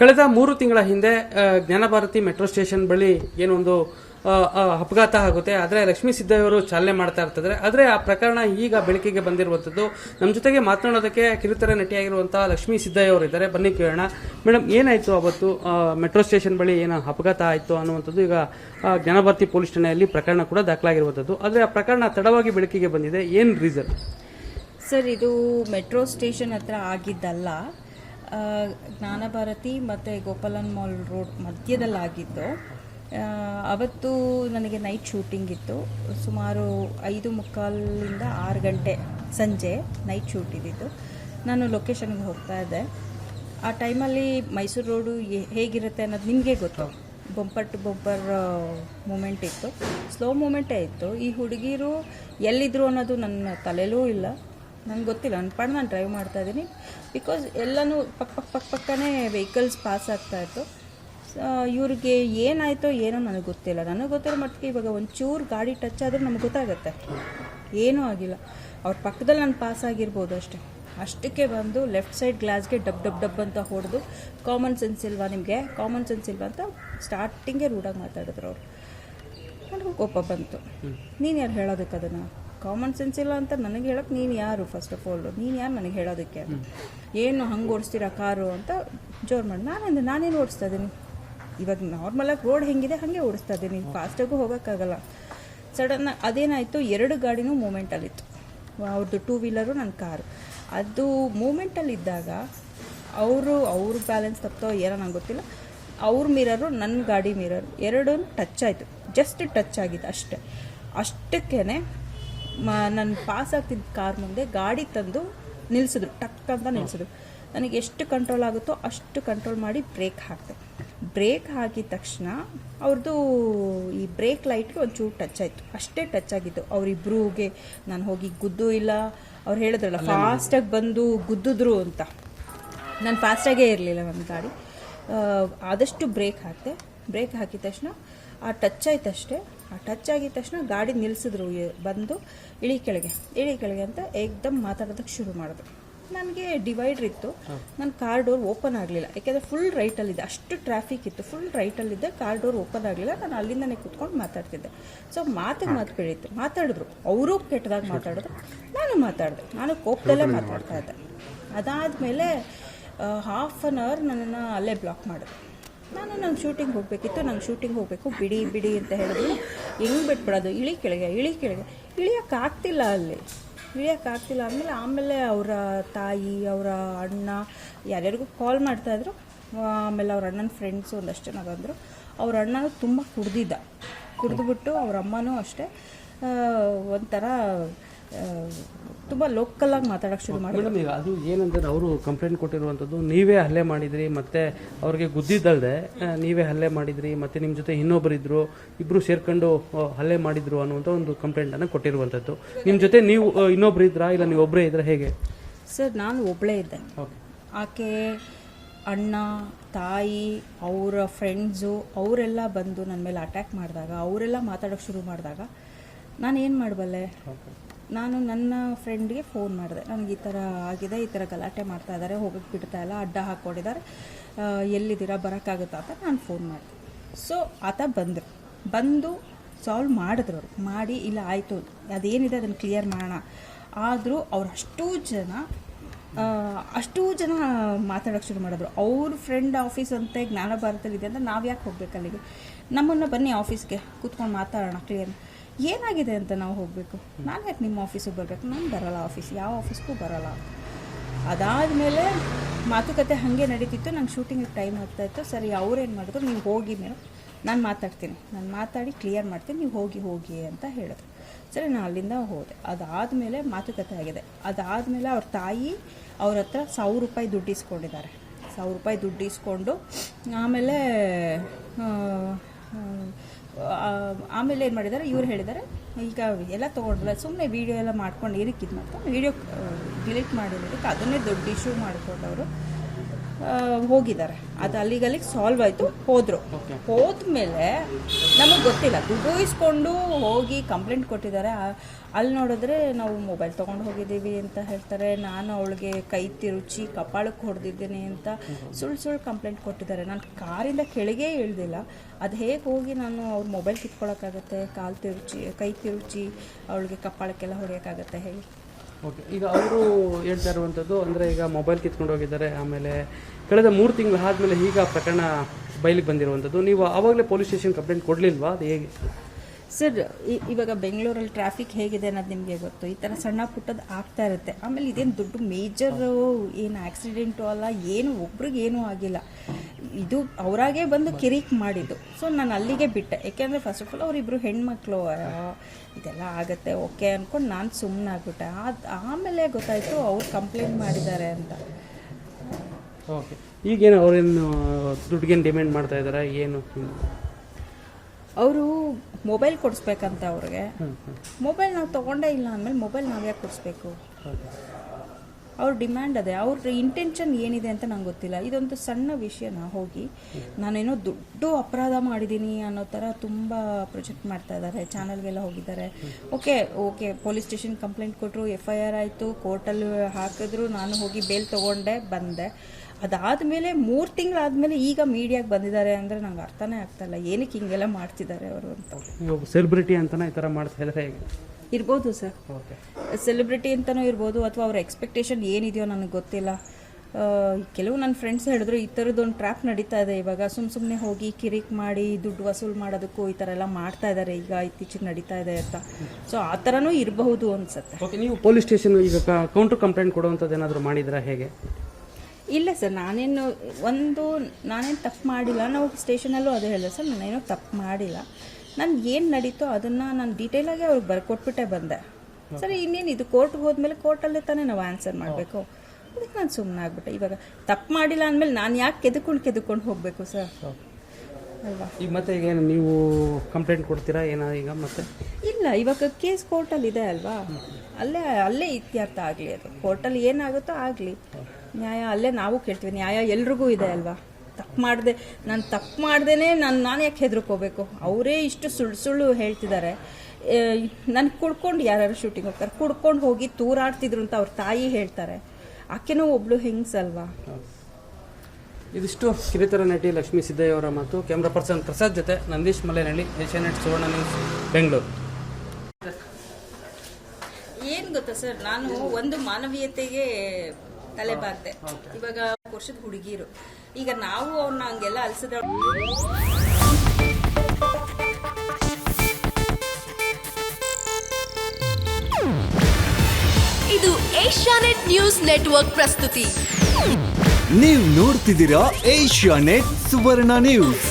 ಕಳೆದ ಮೂರು ತಿಂಗಳ ಹಿಂದೆ ಜ್ಞಾನಭಾರತಿ ಮೆಟ್ರೋ ಸ್ಟೇಷನ್ ಬಳಿ ಏನೊಂದು ಅಪಘಾತ ಆಗುತ್ತೆ. ಆದರೆ ಲಕ್ಷ್ಮೀ ಸಿದ್ದಯ್ಯವರು ಚಾಲನೆ ಮಾಡ್ತಾ ಇರ್ತಿದ್ರೆ ಆದರೆ ಆ ಪ್ರಕರಣ ಈಗ ಬೆಳಕಿಗೆ ಬಂದಿರುವಂಥದ್ದು. ನಮ್ಮ ಜೊತೆಗೆ ಮಾತನಾಡೋದಕ್ಕೆ ಕಿರುತೆರೆ ನಟಿಯಾಗಿರುವಂಥ ಲಕ್ಷ್ಮೀ ಸಿದ್ದಯ್ಯ ಅವರು ಇದ್ದಾರೆ. ಬನ್ನಿ ಕೇಳೋಣ. ಮೇಡಮ್ ಏನಾಯಿತು ಅವತ್ತು ಮೆಟ್ರೋ ಸ್ಟೇಷನ್ ಬಳಿ ಏನೋ ಅಪಘಾತ ಆಯಿತು ಅನ್ನುವಂಥದ್ದು? ಈಗ ಜ್ಞಾನಭಾರತಿ ಪೊಲೀಸ್ ಠಾಣೆಯಲ್ಲಿ ಪ್ರಕರಣ ಕೂಡ ದಾಖಲಾಗಿರುವಂಥದ್ದು. ಆದರೆ ಆ ಪ್ರಕರಣ ತಡವಾಗಿ ಬೆಳಕಿಗೆ ಬಂದಿದೆ. ಏನು ರೀಸನ್? ಸರ್, ಇದು ಮೆಟ್ರೋ ಸ್ಟೇಷನ್ ಹತ್ರ ಆಗಿದ್ದಲ್ಲ. ಜ್ಞಾನಭಾರತಿ ಮತ್ತು ಗೋಪಾಲನ್ ಮಾಲ್ ರೋಡ್ ಮಧ್ಯದಲ್ಲಾಗಿದ್ದು ಅವತ್ತು ನನಗೆ ನೈಟ್ ಶೂಟಿಂಗ್ ಇತ್ತು. ಸುಮಾರು ಐದು ಮುಕ್ಕಾಲಿಂದ ಆರು ಗಂಟೆ ಸಂಜೆ ನೈಟ್ ಶೂಟ್ ಇದ್ದಿದ್ದು. ನಾನು ಲೊಕೇಶನ್ಗೆ ಹೋಗ್ತಾ ಇದ್ದೆ. ಆ ಟೈಮಲ್ಲಿ ಮೈಸೂರು ರೋಡು ಹೇಗಿರುತ್ತೆ ಅನ್ನೋದು ನಿಮಗೆ ಗೊತ್ತು. ಬೊಂಪಟ್ ಟು ಬಂಪರ್ ಮೂಮೆಂಟ್ ಇತ್ತು. ಸ್ಲೋ ಮೂಮೆಂಟೇ ಇತ್ತು. ಈ ಹುಡುಗಿರು ಎಲ್ಲಿದ್ರು ಅನ್ನೋದು ನನ್ನ ತಲೆಯಲ್ಲೂ ಇಲ್ಲ. ನಂಗೆ ಗೊತ್ತಿಲ್ಲ ನನ್ನ ಪಾಡು ನಾನು ಡ್ರೈವ್ ಮಾಡ್ತಾ ಇದ್ದೀನಿ ಬಿಕಾಸ್ ಎಲ್ಲನೂ ಪಕ್ಕ ಪಕ್ಕ ಪಕ್ಕ ಪಕ್ಕನೇ ವೆಹಿಕಲ್ಸ್ ಪಾಸ್ ಆಗ್ತಾ ಇತ್ತು. ಇವ್ರಿಗೆ ಏನಾಯ್ತೋ ಏನೋ ನನಗೆ ಗೊತ್ತಿಲ್ಲ. ನನಗೆ ಗೊತ್ತಿರೋ ಮಟ್ಟಿಗೆ ಇವಾಗ ಒಂಚೂರು ಗಾಡಿ ಟಚ್ ಆದರೂ ನಮ್ಗೆ ಗೊತ್ತಾಗುತ್ತೆ. ಏನೂ ಆಗಿಲ್ಲ. ಅವ್ರ ಪಕ್ಕದಲ್ಲಿ ನಾನು ಪಾಸ್ ಆಗಿರ್ಬೋದು ಅಷ್ಟೇ. ಅಷ್ಟಕ್ಕೆ ಬಂದು ಲೆಫ್ಟ್ ಸೈಡ್ ಗ್ಲಾಸ್ಗೆ ಡಬ್ ಡಬ್ ಡಬ್ ಅಂತ ಹೊಡೆದು ಕಾಮನ್ ಸೆನ್ಸ್ ಇಲ್ವಾ ನಿಮಗೆ? ಕಾಮನ್ ಸೆನ್ಸ್ ಇಲ್ವಾ ಅಂತ ಸ್ಟಾರ್ಟಿಂಗೇ ರೂಢಾಗಿ ಮಾತಾಡಿದ್ರು ಅವರು. ನನಗೆ ಕೋಪ ಬಂತು. ನೀನು ಯಾರು ಹೇಳೋದಕ್ಕೆ ಅದನ್ನು? ಕಾಮನ್ ಸೆನ್ಸ್ ಇಲ್ಲ ಅಂತ ನನಗೆ ಹೇಳಕ್ಕೆ ನೀನು ಯಾರು ಫಸ್ಟ್ ಆಫ್ ಆಲ್ ನೀನು ಯಾರು ನನಗೆ ಹೇಳೋದಕ್ಕೆ? ಏನು ಹಂಗೆ ಓಡಿಸ್ತೀರಾ ಕಾರು ಅಂತ ಜೋರು ಮಾಡಿ ನಾನೇನು ನಾನೇನು ಓಡಿಸ್ತಾ ಇದ್ದೀನಿ ಇವಾಗ ನಾರ್ಮಲಾಗಿ ರೋಡ್ ಹೆಂಗಿದೆ ಹಾಗೆ ಓಡಿಸ್ತಾ ಇದ್ದೀನಿ ಫಾಸ್ಟಾಗೂ ಹೋಗೋಕ್ಕಾಗಲ್ಲ. ಸಡನ್ ಅದೇನಾಯಿತು ಎರಡು ಗಾಡಿನೂ ಮೂಮೆಂಟಲ್ಲಿತ್ತು ಅವ್ರದ್ದು ಟೂ ವೀಲರು ನನ್ನ ಕಾರು. ಅದು ಮೂಮೆಂಟಲ್ಲಿದ್ದಾಗ ಅವರು ಅವ್ರ ಬ್ಯಾಲೆನ್ಸ್ ತಪ್ಪೋ ಏನೋ ನಂಗೆ ಗೊತ್ತಿಲ್ಲ. ಅವ್ರ ಮಿರರು ನನ್ನ ಗಾಡಿ ಮಿರರ್ ಎರಡೂ ಟಚ್ ಆಯಿತು. ಜಸ್ಟ್ ಟಚ್ ಆಗಿದೆ ಅಷ್ಟೇ. ಅಷ್ಟಕ್ಕೇ ಮ ನನ್ನ ಪಾಸ್ ಆಗ್ತಿದ್ದ ಕಾರ್ ಮುಂದೆ ಗಾಡಿ ತಂದು ನಿಲ್ಲಿಸಿದ್ರು ಟಕ್ ಅಂತ ನಿಲ್ಲಿಸಿದ್ರು ನನಗೆ ಎಷ್ಟು ಕಂಟ್ರೋಲ್ ಆಗುತ್ತೋ ಅಷ್ಟು ಕಂಟ್ರೋಲ್ ಮಾಡಿ ಬ್ರೇಕ್ ಹಾಕಿದೆ. ಬ್ರೇಕ್ ಹಾಕಿದ ತಕ್ಷಣ ಅವ್ರದ್ದು ಈ ಬ್ರೇಕ್ ಲೈಟ್ಗೆ ಒಂಚೂರು ಟಚ್ ಆಯಿತು. ಅಷ್ಟೇ ಟಚ್ ಆಗಿತ್ತು ಅವರಿಬ್ರಿಗೆ ನಾನು ಹೋಗಿ ಗುದ್ದು ಇಲ್ಲ. ಅವ್ರು ಹೇಳಿದ್ರಲ್ಲ ಫಾಸ್ಟಾಗಿ ಬಂದು ಗುದ್ದಿದ್ರು ಅಂತ. ನಾನು ಫಾಸ್ಟಾಗೇ ಇರಲಿಲ್ಲ ನನ್ನ ಗಾಡಿ. ಆದಷ್ಟು ಬ್ರೇಕ್ ಹಾಕಿದೆ. ಬ್ರೇಕ್ ಹಾಕಿದ ತಕ್ಷಣ ಆ ಟಚ್ ಆಯ್ತಷ್ಟೇ. ಟಚ್ ಆಗಿದ ತಕ್ಷಣ ಗಾಡಿ ನಿಲ್ಲಿಸಿದ್ರು ಬಂದು ಇಳಿ ಕೆಳಗೆ. ಇಳಿ ಕೆಳಗೆ ಅಂತ ಏಕ್ದಮ್ ಮಾತಾಡೋದಕ್ಕೆ ಶುರು ಮಾಡಿದ್ರು. ನನಗೆ ಡಿವೈಡರ್ ಇತ್ತು. ನನ್ನ ಕಾರ್ ಡೋರ್ ಓಪನ್ ಆಗಲಿಲ್ಲ. ಯಾಕೆಂದರೆ ಫುಲ್ ರೈಟಲ್ಲಿದೆ ಅಷ್ಟು ಟ್ರಾಫಿಕ್ ಇತ್ತು. ಫುಲ್ ರೈಟಲ್ಲಿದ್ದೆ ಕಾರ್ ಡೋರ್ ಓಪನ್ ಆಗಲಿಲ್ಲ. ನಾನು ಅಲ್ಲಿಂದನೇ ಕೂತ್ಕೊಂಡು ಮಾತಾಡ್ತಿದ್ದೆ. ಸೊ ಮಾತಿಗೆ ಮಾತು ಬೆಳೀತು ಮಾತಾಡಿದ್ರು. ಅವರು ಕೆಟ್ಟದಾಗಿ ಮಾತಾಡಿದ್ರು ನಾನು ಮಾತಾಡಿದೆ. ನಾನು ಕೋಪದಲ್ಲೇ ಮಾತಾಡ್ತಾ ಇದ್ದೆ. ಅದಾದಮೇಲೆ ಹಾಫ್ ಆನ್ ಅವರ್ ನನ್ನನ್ನು ಅಲ್ಲೇ ಬ್ಲಾಕ್ ಮಾಡಿದ್ರು. ನಾನು ನನ್ನ ಶೂಟಿಂಗ್ ಹೋಗಬೇಕಿತ್ತು, ನಂಗೆ ಶೂಟಿಂಗ್ ಹೋಗಬೇಕು, ಬಿಡಿ ಬಿಡಿ ಅಂತ ಹೇಳಿದ್ರು. ಹೆಂಗೆ ಬಿಟ್ಬಿಡೋದು? ಇಳಿ ಕೆಳಗೆ ಇಳಿ ಕೆಳಗೆ. ಇಳಿಯೋಕ್ಕಾಗ್ತಿಲ್ಲ ಅಲ್ಲಿ. ಇಳಿಯೋಕ್ಕಾಗ್ತಿಲ್ಲ ಆಮೇಲೆ ಆಮೇಲೆ ಅವರ ತಾಯಿ, ಅವರ ಅಣ್ಣ, ಯಾರ್ಯಾರಿಗೂ ಕಾಲ್ ಮಾಡ್ತಾಯಿದ್ರು ಆಮೇಲೆ ಅವ್ರ ಅಣ್ಣನ ಫ್ರೆಂಡ್ಸು ಒಂದಷ್ಟು ಜನ ಬಂದರು. ಅವ್ರ ಅಣ್ಣನೂ ತುಂಬ ಕುಡ್ದಿದ್ದ. ಕುಡಿದ್ಬಿಟ್ಟು ಅವ್ರ ಅಮ್ಮನೂ ಅಷ್ಟೇ. ಒಂಥರ ತುಂಬ ಆಗಿ ಮಾತಾಡೋಕ್ಕೆ ಶುರು ಮಾಡಿದ್ರು. ಮೇಡಮ್ ಈಗ ಅದು ಏನಂದ್ರೆ ಅವರು ಕಂಪ್ಲೇಂಟ್ ಕೊಟ್ಟಿರುವಂಥದ್ದು ನೀವೇ ಹಲ್ಲೆ ಮಾಡಿದ್ರಿ ಮತ್ತೆ ಅವ್ರಿಗೆ ಗುದ್ದಿದ್ದಲ್ದೆ ನೀವೇ ಹಲ್ಲೆ ಮಾಡಿದ್ರಿ ಮತ್ತೆ ನಿಮ್ಮ ಜೊತೆ ಇನ್ನೊಬ್ರು ಇದ್ರು ಇಬ್ರು ಸೇರ್ಕೊಂಡು ಹಲ್ಲೆ ಮಾಡಿದ್ರು ಅನ್ನುವಂಥ ಒಂದು ಕಂಪ್ಲೇಂಟ್ ಅನ್ನ ಕೊಟ್ಟಿರುವಂಥದ್ದು. ನಿಮ್ಮ ಜೊತೆ ನೀವು ಇನ್ನೊಬ್ರು ಇದ್ರಾ ಇಲ್ಲ ನೀವು ಒಬ್ಬರೇ ಇದ್ರ ಹೇಗೆ? ಸರ್ ನಾನು ಒಬ್ಬಳೇ ಇದ್ದೆ. ಓಕೆ ಆಕೆ ಅಣ್ಣ ತಾಯಿ ಅವರ ಫ್ರೆಂಡ್ಸು ಅವರೆಲ್ಲ ಬಂದು ನನ್ನ ಮೇಲೆ ಅಟ್ಯಾಕ್ ಮಾಡಿದಾಗ ಅವರೆಲ್ಲ ಮಾತಾಡೋಕ್ಕೆ ಶುರು ಮಾಡಿದಾಗ ನಾನು ಏನು ಮಾಡಬಲ್ಲೆ? ನಾನು ನನ್ನ ಫ್ರೆಂಡ್ಗೆ ಫೋನ್ ಮಾಡಿದೆ. ನನಗೆ ಈ ಥರ ಆಗಿದೆ, ಈ ಥರ ಗಲಾಟೆ ಮಾಡ್ತಾ ಇದ್ದಾರೆ ಹೋಗಕ್ಕೆ ಬಿಡ್ತಾ ಇಲ್ಲ, ಅಡ್ಡ ಹಾಕ್ಕೊಂಡಿದ್ದಾರೆ. ಎಲ್ಲಿದ್ದೀರಾ, ಬರೋಕ್ಕಾಗುತ್ತಾ ಅಂತ ನಾನು ಫೋನ್ ಮಾಡಿದೆ. ಸೊ ಆತ ಬಂದರು. ಬಂದು ಸಾಲ್ವ್ ಮಾಡಿದ್ರು ಅವರು. ಮಾಡಿ, ಇಲ್ಲ, ಆಯಿತು. ಅದೇನಿದೆ, ಅದನ್ನು ಕ್ಲಿಯರ್ ಮಾಡೋಣ. ಆದರೂ ಅವ್ರು ಅಷ್ಟೂ ಜನ ಅಷ್ಟೂ ಜನ ಮಾತಾಡೋಕ್ಕೆ ಶುರು ಮಾಡಿದ್ರು. ಅವ್ರ ಫ್ರೆಂಡ್ ಆಫೀಸ್ ಅಂತ ಜ್ಞಾನ ಭಾರತದಲ್ಲಿ ಇದೆ ಅಂತ ನಾವು ಯಾಕೆ ಹೋಗ್ಬೇಕು ಅಲ್ಲಿಗೆ ನಮ್ಮನ್ನು ಬನ್ನಿ ಆಫೀಸ್ಗೆ ಕೂತ್ಕೊಂಡು ಮಾತಾಡೋಣ ಕ್ಲಿಯರ್ ಏನಾಗಿದೆ ಅಂತ ನಾವು ಹೋಗಬೇಕು? ನಾನು ಯಾಕೆ ನಿಮ್ಮ ಆಫೀಸಿಗೆ ಬರಬೇಕು? ನಾನು ಬರಲ್ಲ ಆಫೀಸ್ ಯಾವ ಆಫೀಸ್ಗೂ ಬರಲ್ಲ. ಅದಾದಮೇಲೆ ಮಾತುಕತೆ ಹಾಗೆ ನಡೀತಿತ್ತು, ನಂಗೆ ಶೂಟಿಂಗಿಗೆ ಟೈಮ್ ಆಗ್ತಾಯಿತ್ತು ಸರಿ, ಅವ್ರೇನು ಮಾಡಿದ್ರು? ನೀವು ಹೋಗಿ ಮೇಡಮ್ ನಾನು ಮಾತಾಡ್ತೀನಿ. ನಾನು ಮಾತಾಡಿ ಕ್ಲಿಯರ್ ಮಾಡ್ತೀನಿ. ನೀವು ಹೋಗಿ ಹೋಗಿ ಅಂತ ಹೇಳಿದ್ರು. ಸರಿ, ನಾನು ಅಲ್ಲಿಂದ ಹೋದೆ. ಅದಾದಮೇಲೆ ಮಾತುಕತೆ ಆಗಿದೆ. ಅದಾದಮೇಲೆ ಅವ್ರ ತಾಯಿ ಅವ್ರ ಹತ್ರ ಸಾವಿರ ರೂಪಾಯಿ ದುಡ್ಡು ಇಸ್ಕೊಂಡಿದ್ದಾರೆ. ಸಾವಿರ ರೂಪಾಯಿ ದುಡ್ಡು ಇಸ್ಕೊಂಡು, ಆಮೇಲೆ ಆಮೇಲೆ ಏನು ಮಾಡಿದ್ದಾರೆ ಇವ್ರು ಹೇಳಿದ್ದಾರೆ ಈಗ ಎಲ್ಲ ತೊಗೊಂಡ್ರಲ್ಲ ಸುಮ್ಮನೆ ವೀಡಿಯೋ ಎಲ್ಲ ಮಾಡ್ಕೊಂಡು ಇರಕ್ಕಿದ್ ಮಾಡ್ಕೊಂಡು ವೀಡಿಯೋ ಡಿಲೀಟ್ ಮಾಡಿರೋದಕ್ಕೆ ಅದನ್ನೇ ದೊಡ್ಡ ಇಶ್ಯೂ ಮಾಡಿಕೊಂಡವರು. ಹೋಗಿದ್ದಾರೆ. ಅದು ಅಲ್ಲಿಗಲ್ಲಿಗೆ ಸಾಲ್ವ್ ಆಯಿತು. ಹೋದರು. ಹೋದ್ಮೇಲೆ ನಮಗೆ ಗೊತ್ತಿಲ್ಲ. ದುಡ್ಡು ಹೋಗಿ ಕಂಪ್ಲೇಂಟ್ ಕೊಟ್ಟಿದ್ದಾರೆ. ಅಲ್ಲಿ ನೋಡಿದ್ರೆ ನಾವು ಮೊಬೈಲ್ ತೊಗೊಂಡು ಹೋಗಿದ್ದೀವಿ ಅಂತ ಹೇಳ್ತಾರೆ. ನಾನು ಅವಳಿಗೆ ಕೈ ತಿರುಚಿ ಕಪಾಳಕ್ಕೆ ಹೊಡೆದಿದ್ದೀನಿ ಅಂತ ಸುಳ್ಳು ಸುಳ್ಳು ಕಂಪ್ಲೇಂಟ್ ಕೊಟ್ಟಿದ್ದಾರೆ. ನಾನು ಕಾರಿಂದ ಕೆಳಗೆ ಇಳ್ದಿಲ್ಲ. ಅದು ಹೇಗೆ ಹೋಗಿ ನಾನು ಅವ್ರ ಮೊಬೈಲ್ ಕಿತ್ಕೊಳ್ಳೋಕ್ಕಾಗತ್ತೆ ಕಾಲು ತಿರುಚಿ ಕೈ ತಿರುಚಿ ಅವಳಿಗೆ ಕಪಾಳಕ್ಕೆಲ್ಲ ಹೊಡೆಯೋಕ್ಕಾಗತ್ತೆ ಹೇಳಿ. ಓಕೆ ಈಗ ಅವರು ಹೇಳ್ತಾ ಇರುವಂಥದ್ದು ಅಂದರೆ ಈಗ ಮೊಬೈಲ್ ಕಿತ್ಕೊಂಡು ಹೋಗಿದ್ದಾರೆ. ಆಮೇಲೆ ಕಳೆದ ಮೂರು ತಿಂಗಳು ಆದಮೇಲೆ ಈಗ ಪ್ರಕರಣ ಬಯಲಿಗೆ ಬಂದಿರುವಂಥದ್ದು ನೀವು ಆವಾಗಲೇ ಪೊಲೀಸ್ ಸ್ಟೇಷನ್ ಕಂಪ್ಲೇಂಟ್ ಕೊಡಲಿಲ್ವಾ? ಅದು ಹೇಗೆ? ಸರ್ ಇವಾಗ ಬೆಂಗಳೂರಲ್ಲಿ ಟ್ರಾಫಿಕ್ ಹೇಗಿದೆ ಅನ್ನೋದು ನಿಮಗೆ ಗೊತ್ತು. ಈ ಥರ ಸಣ್ಣ ಪುಟ್ಟದ್ದು ಆಗ್ತಾ ಇರುತ್ತೆ. ಆಮೇಲೆ ಇದೇನು ದೊಡ್ಡ ಮೇಜರು ಏನು ಆಕ್ಸಿಡೆಂಟು ಅಲ್ಲ, ಏನು ಒಬ್ರಿಗೆ ಏನೂ ಆಗಿಲ್ಲ. ಇದು ಅವರಾಗೆ ಬಂದು ಕಿರಿಕ್ ಮಾಡಿದ್ದು. ಸೊ ನಾನು ಅಲ್ಲಿಗೆ ಬಿಟ್ಟೆ. ಯಾಕೆಂದರೆ ಫಸ್ಟ್ ಆಫ್ ಆಲ್ ಅವರಿಬ್ಬರು ಹೆಣ್ಮಕ್ಳು ಇದೆಲ್ಲ ಆಗುತ್ತೆ ಓಕೆ ಅಂದ್ಕೊಂಡು ನಾನು ಸುಮ್ಮನಾಗ್ಬಿಟ್ಟೆ ಅದು ಆಮೇಲೆ ಗೊತ್ತಾಯಿತು ಅವ್ರು ಕಂಪ್ಲೇಂಟ್ ಮಾಡಿದ್ದಾರೆ ಅಂತ. ಓಕೆ. ಈಗೇನು ಅವ್ರೇನು ದುಡ್ಡಿಗೇನು ಡಿಮ್ಯಾಂಡ್ ಮಾಡ್ತಾ ಇದ್ದಾರೆ? ಏನು? ಅವರು ಮೊಬೈಲ್ ಕೊಡಿಸ್ಬೇಕಂತ ಅವ್ರಿಗೆ. ಮೊಬೈಲ್ ನಾವು ತೊಗೊಂಡೇ ಇಲ್ಲ ಅಂದಮೇಲೆ ಮೊಬೈಲ್ ನಾವು ಯಾಕೆ ಕೊಡಿಸ್ಬೇಕು ಅವ್ರ ಡಿಮ್ಯಾಂಡ್ ಅದೇ. ಅವ್ರ ಇಂಟೆನ್ಷನ್ ಏನಿದೆ ಅಂತ ನಂಗೆ ಗೊತ್ತಿಲ್ಲ. ಇದೊಂದು ಸಣ್ಣ ವಿಷಯನ ಹೋಗಿ ನಾನೇನೋ ದೊಡ್ಡ ಅಪರಾಧ ಮಾಡಿದ್ದೀನಿ ಅನ್ನೋ ಥರ ತುಂಬ ಪ್ರೊಜೆಕ್ಟ್ ಮಾಡ್ತಾ ಇದ್ದಾರೆ ಚಾನಲ್ಗೆಲ್ಲ ಹೋಗಿದ್ದಾರೆ. Okay okay police station complaint ಕೊಟ್ಟರು ಎಫ್ ಐ ಆರ್ ಆಯಿತು. ಕೋರ್ಟಲ್ಲಿ ಹಾಕಿದ್ರು. ನಾನು ಹೋಗಿ ಬೇಲ್ ತೊಗೊಂಡೆ, ಬಂದೆ. ಅದಾದಮೇಲೆ ಮೂರು ತಿಂಗಳಾದಮೇಲೆ ಈಗ ಮೀಡಿಯಾಗೆ ಬಂದಿದ್ದಾರೆ ಅಂದರೆ ನಂಗೆ ಅರ್ಥನೇ ಆಗ್ತಾಯಿಲ್ಲ ಏನಕ್ಕೆ ಹಿಂಗೆಲ್ಲ ಮಾಡ್ತಿದ್ದಾರೆ ಅವರು ಅಂತ. ಸೆಲೆಬ್ರಿಟಿ ಅಂತಲೇ ಈ ಥರ ಮಾಡ್ತಾ ಇದ್ದಾರೆ ಇರ್ಬೋದು ಸರ್. ಓಕೆ ಸೆಲೆಬ್ರಿಟಿ ಅಂತಲೂ ಇರ್ಬೋದು ಅಥವಾ ಅವ್ರ ಎಕ್ಸ್ಪೆಕ್ಟೇಷನ್ ಏನಿದೆಯೋ ನನಗೆ ಗೊತ್ತಿಲ್ಲ. ಕೆಲವು ನನ್ನ ಫ್ರೆಂಡ್ಸ್ ಹೇಳಿದ್ರು ಈ ಥರದ್ದೊಂದು ಟ್ರ್ಯಾಪ್ ನಡೀತಾ ಇದೆ ಇವಾಗ. ಸುಮ್ಮ ಸುಮ್ಮನೆ ಹೋಗಿ ಕಿರಿಕ್ ಮಾಡಿ ದುಡ್ಡು ವಸೂಲು ಮಾಡೋದಕ್ಕೂ ಈ ಥರ ಎಲ್ಲ ಮಾಡ್ತಾ ಇದ್ದಾರೆ ಈಗ ಇತ್ತೀಚೆಗೆ ನಡೀತಾ ಇದೆ ಅಂತ. ಸೊ ಆ ಥರನೂ ಇರಬಹುದು ಅನ್ಸುತ್ತೆ. ಓಕೆ ನೀವು ಪೊಲೀಸ್ ಸ್ಟೇಷನ್ ಈಗ ಕೌಂಟರ್ ಕಂಪ್ಲೇಂಟ್ ಕೊಡುವಂಥದ್ದು ಏನಾದರೂ ಮಾಡಿದ್ರಾ ಹೇಗೆ? ಇಲ್ಲ ಸರ್ ನಾನೇನು ಒಂದು ನಾನೇನು ತಪ್ಪು ಮಾಡಿಲ್ಲ. ನಾವು ಸ್ಟೇಷನಲ್ಲೂ ಅದೇ ಹೇಳಿದೆ ಸರ್ ನಾನೇನು ತಪ್ಪು ಮಾಡಿಲ್ಲ. ನಾನು ಏನು ನಡೀತೋ ಅದನ್ನು ನಾನು ಡೀಟೇಲಾಗಿ ಅವ್ರಿಗೆ ಬರ್ಕೊಟ್ಬಿಟ್ಟೆ ಬಂದೆ. ಸರಿ ಇನ್ನೇನು ಇದು ಕೋರ್ಟ್ಗೆ ಹೋದ್ಮೇಲೆ ಕೋರ್ಟಲ್ಲೇ ತಾನೇ ನಾವು ಆನ್ಸರ್ ಮಾಡಬೇಕು. ಅದಕ್ಕೆ ನಾನು ಸುಮ್ಮನೆ ಆಗ್ಬಿಟ್ಟೆ. ಇವಾಗ ತಪ್ಪು ಮಾಡಿಲ್ಲ ಅಂದಮೇಲೆ ನಾನು ಯಾಕೆ ಕೆದ್ಕೊಂಡು ಕೆದ್ಕೊಂಡು ಹೋಗಬೇಕು ಸರ್? ಅಲ್ವಾ? ಈಗ ಮತ್ತೆ ಈಗ ಏನು ನೀವು ಕಂಪ್ಲೇಂಟ್ ಕೊಡ್ತೀರಾ? ಏನೋ ಈಗ ಮತ್ತೆ? ಇಲ್ಲ ಇವಾಗ ಕೇಸ್ ಕೋರ್ಟಲ್ಲಿ ಇದೆ ಅಲ್ವಾ? ಅಲ್ಲೇ ಅಲ್ಲೇ ಇತ್ಯರ್ಥ ಆಗಲಿ ಅದು. ಕೋರ್ಟಲ್ಲಿ ಏನಾಗುತ್ತೋ ಆಗಲಿ. ನ್ಯಾಯ ಅಲ್ಲೇ ನಾವು ಕೇಳ್ತೀವಿ. ನ್ಯಾಯ ಎಲ್ರಿಗೂ ಇದೆ ಅಲ್ವಾ? ತಪ್ಪು ಮಾಡಿದೆ ನಾನು ತಪ್ಪು ಮಾಡ್ದೇ ನಾನು ನಾನು ಯಾಕೆ ಹೆದರ್ಕೋಬೇಕು? ಅವರೇ ಇಷ್ಟು ಸುಳ್ಳು ಸುಳ್ಳು ಹೇಳ್ತಿದ್ದಾರೆ ನಾನು ಕುಡ್ಕೊಂಡು ಯಾರ್ಯಾರು ಶೂಟಿಂಗ್ ಹೋಗ್ತಾರೆ ಕುಡ್ಕೊಂಡು ಹೋಗಿ ತೂರಾಡ್ತಿದ್ರು ಅಂತ ಅವ್ರ ತಾಯಿ ಹೇಳ್ತಾರೆ. ಆಕೆನೂ ಒಬ್ಳು ಹೆಂಗ್ಸಲ್ವಾ? ಇದಿಷ್ಟು ಕಿರಿತರ ನಟಿ ಲಕ್ಷ್ಮೀ ಸಿದ್ದಯ್ಯ ಅವರ ಮತ್ತು ಕ್ಯಾಮ್ರಾ ಪರ್ಸನ್ ಪ್ರಸಾದ್ ಜೊತೆ ನಂದೀಶ್ ಮಲೆನಹಳ್ಳಿ ಏಷ್ಯಾನೆಟ್ ಸುವರ್ಣ ನ್ಯೂಸ್ ಬೆಂಗಳೂರು. ಏನ್ ಗೊತ್ತಾ ಸರ್ ನಾನು ಒಂದು ಮಾನವೀಯತೆಗೆ ತಲೆ ಬಾಗ್ದೆ ಇವಾಗ ವರ್ಷದ ಹುಡುಗಿರು. ಈಗ ನಾವು ಅವ್ರನ್ನ ಹಂಗೆಲ್ಲ ಅಲ್ಸಿದ ಇದು ಏಷ್ಯಾನೆಟ್ ನ್ಯೂಸ್ ನೆಟ್ವರ್ಕ್ ಪ್ರಸ್ತುತಿ. ನೀವು ನೋಡ್ತಿದ್ದೀರಾ ಏಷ್ಯಾನೆಟ್ ಸುವರ್ಣ ನ್ಯೂಸ್.